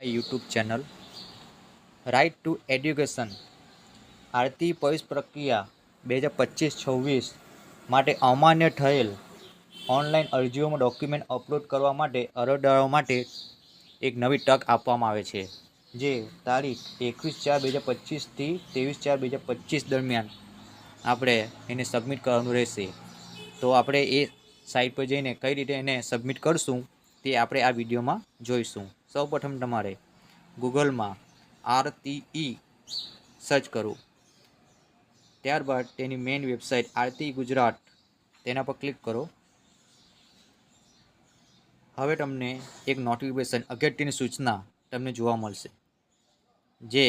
YouTube channel right to education RTE પ્રવેશ પ્રક્રિયા બે હજાર પચીસ છવ્વીસ માટે અમાન્ય થયેલ ઓનલાઈન અરજીઓમાં ડોક્યુમેન્ટ અપલોડ કરવા માટે અરજદારો માટે એક નવી તક આપવામાં આવે છે, જે તારીખ એકવીસ ચાર બે હજાર પચીસથી ત્રેવીસ ચાર બે હજાર પચીસ દરમિયાન આપણે એને સબમિટ કરવાનું રહેશે. તો આપણે એ સાઇટ પર જઈને કઈ રીતે એને સબમિટ કરશું તે આપણે આ વિડીયોમાં જોઈશું. સૌપ્રથમ તમારે ગૂગલમાં આરતીઈ સર્ચ કરવું. ત્યારબાદ તેની મેઇન વેબસાઇટ આરતી ગુજરાત, તેના પર ક્લિક કરો. હવે તમને એક નોટિફિકેશન અગત્યની સૂચના તમને જોવા મળશે, જે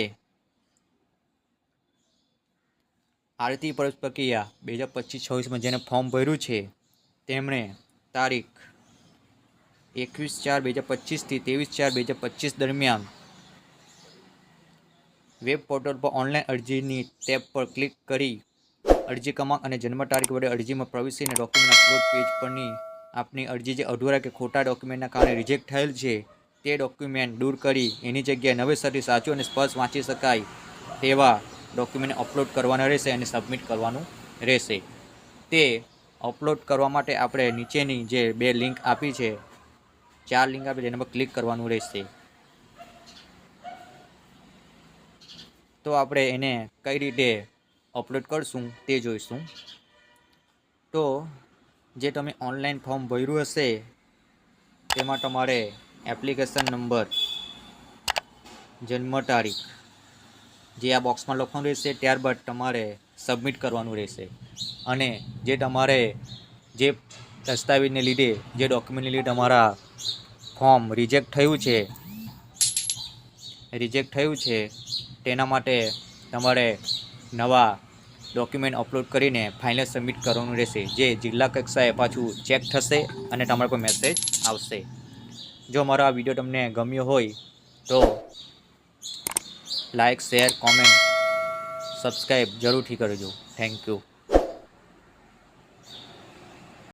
આરતી પરત પ્રક્રિયા બે હજાર પચીસ છવ્વીસમાં જેને ફોર્મ ભર્યું છે, તેમણે તારીખ એકવીસ ચાર બે હજાર પચીસથી ત્રેવીસ ચાર બે હજાર પચીસ દરમિયાન વેબ પોર્ટલ પર ઓનલાઈન અરજીની ટેબ પર ક્લિક કરી અરજી ક્રમાંક અને જન્મ તારીખ વડે અરજીમાં પ્રવેશીને ડોક્યુમેન્ટ અપલોડ પેજ પરની આપની અરજી જે અધૂરા કે ખોટા ડોક્યુમેન્ટના કારણે રિજેક્ટ થયેલ છે, તે ડોક્યુમેન્ટ દૂર કરી એની જગ્યાએ નવેસરથી સાચું અને સ્પષ્ટ વાંચી શકાય તેવા ડોક્યુમેન્ટ અપલોડ કરવાના રહેશે અને સબમિટ કરવાનું રહેશે. તે અપલોડ કરવા માટે આપણે નીચેની જે બે લિંક આપી છે ચાર લિંક આપે છે પર ક્લિક કરવાનું રહેશે. તો આપણે એને કઈ રીતે અપલોડ કરશું તે જોઈશું. તો જે તમે ઓનલાઈન ફોર્મ ભર્યું હશે, તેમાં તમારે એપ્લિકેશન નંબર જન્મ તારીખ, જે આ બોક્સમાં લખવાનું રહેશે, ત્યારબાદ તમારે સબમિટ કરવાનું રહેશે. અને જે તમારે જે દસ્તાવેજને લીધે, જે ડોક્યુમેન્ટને લીધે તમારા ફોર્મ રિજેક્ટ થયું છે. રિજેક્ટ થયું છે. તેના માટે તમારે નવા ડોક્યુમેન્ટ અપલોડ કરીને ફાઇનલ સબમિટ કરવાનું રહેશે. જે જિલ્લા કક્ષાએ પાછું ચેક થશે અને તમારા પર મેસેજ આવશે. જો મારો આ વીડિયો તમને ગમ્યો હોય તો લાઇક શેર, કોમેન્ટ, સબસ્ક્રાઈબ જરૂરથી કરજો. Thank you.